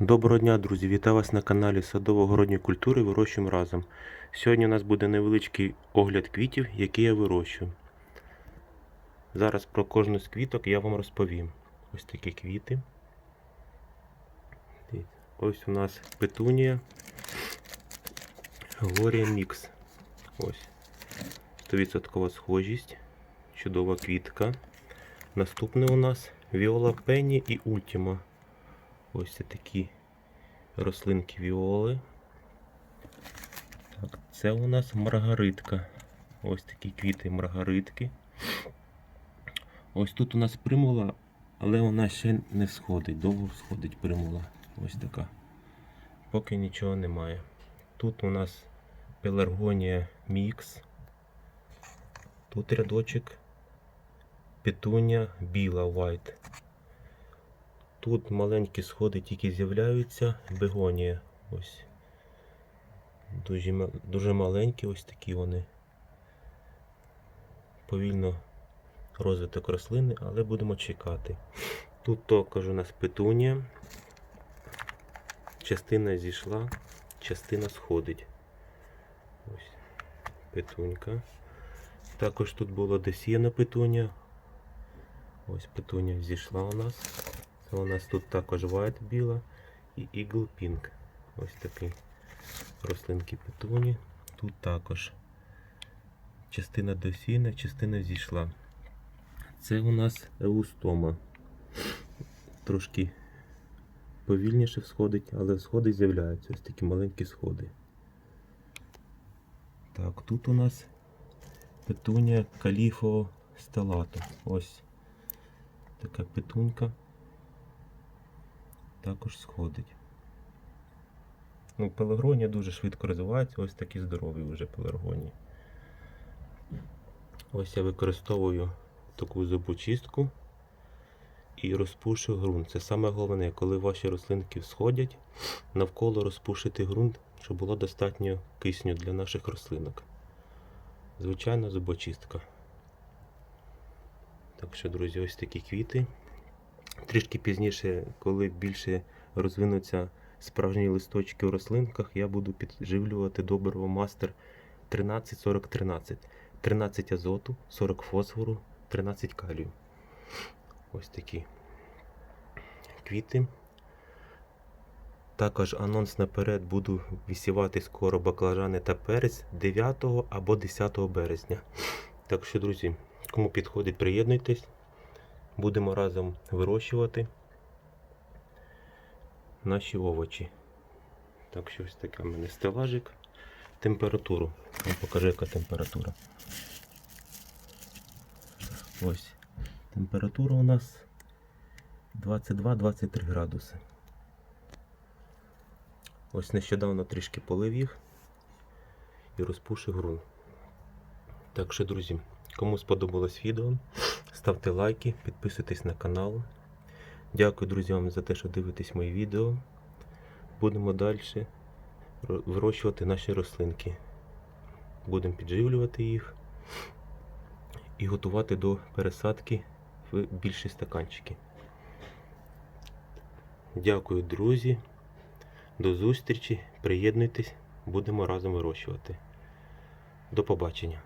Доброго дня, друзі! Вітаю вас на каналі Садово-городньої культури Вирощуємо разом. Сьогодні у нас буде невеличкий огляд квітів, які я вирощую. Зараз про кожну з квіток я вам розповім. Ось такі квіти. Ось у нас петунія Глорія Мікс. Ось. 100% схожість. Чудова квітка. Наступне у нас Віола Пенні і Ультіма. Ось це такі рослинки віоли. Так, це у нас маргаритка. Ось такі квіти маргаритки. Ось тут у нас примула, але вона ще не сходить. Довго сходить примула. Ось така. Поки нічого немає. Тут у нас пеларгонія мікс. Тут рядочок петуня біла white. Тут маленькі сходи тільки з'являються, бегонія. Ось. Дуже, дуже маленькі ось такі вони. Повільно розвиток рослини, але будемо чекати. Тут також у нас петунія. Частина зійшла, частина сходить. Ось петунька. Також тут було досіяна петунія. Ось петунія зійшла у нас. У нас тут також white біла і Eagle Pink. Ось такі рослинки петуні. Тут також частина досіяна, частина зійшла. Це у нас еустома. Трошки повільніше всходить, але сходи з'являються. Ось такі маленькі сходи. Так, тут у нас петунія каліфо стелато. Ось така петунька також сходить. Ну, пелегронія дуже швидко розвивається, ось такі здорові вже пелегронії. Ось я використовую таку зубочистку і розпушую ґрунт. Це саме головне, коли ваші рослинки всходять, навколо розпушити ґрунт, щоб було достатньо кисню для наших рослинок. Звичайна зубочистка. Так що, друзі, ось такі квіти. Трішки пізніше, коли більше розвинуться справжні листочки у рослинках, я буду підживлювати добриво мастер 13-40-13. 13 азоту, 40 фосфору, 13 калію. Ось такі квіти. Також анонс наперед буду висівати скоро баклажани та перець 9 або 10 березня. Так що, друзі, кому підходить, приєднуйтесь. Будемо разом вирощувати наші овочі. Так що ось таке в мене стелажик. Температуру. Вам покажу, яка температура. Ось. Температура у нас 22-23 градуси. Ось нещодавно трішки полив їх і розпушив ґрунт. Так що, друзі, кому сподобалось відео, ставте лайки, підписуйтесь на канал. Дякую, друзі, вам за те, що дивитесь мої відео. Будемо далі вирощувати наші рослинки. Будемо підживлювати їх і готувати до пересадки в більші стаканчики. Дякую, друзі. До зустрічі. Приєднуйтесь, будемо разом вирощувати. До побачення.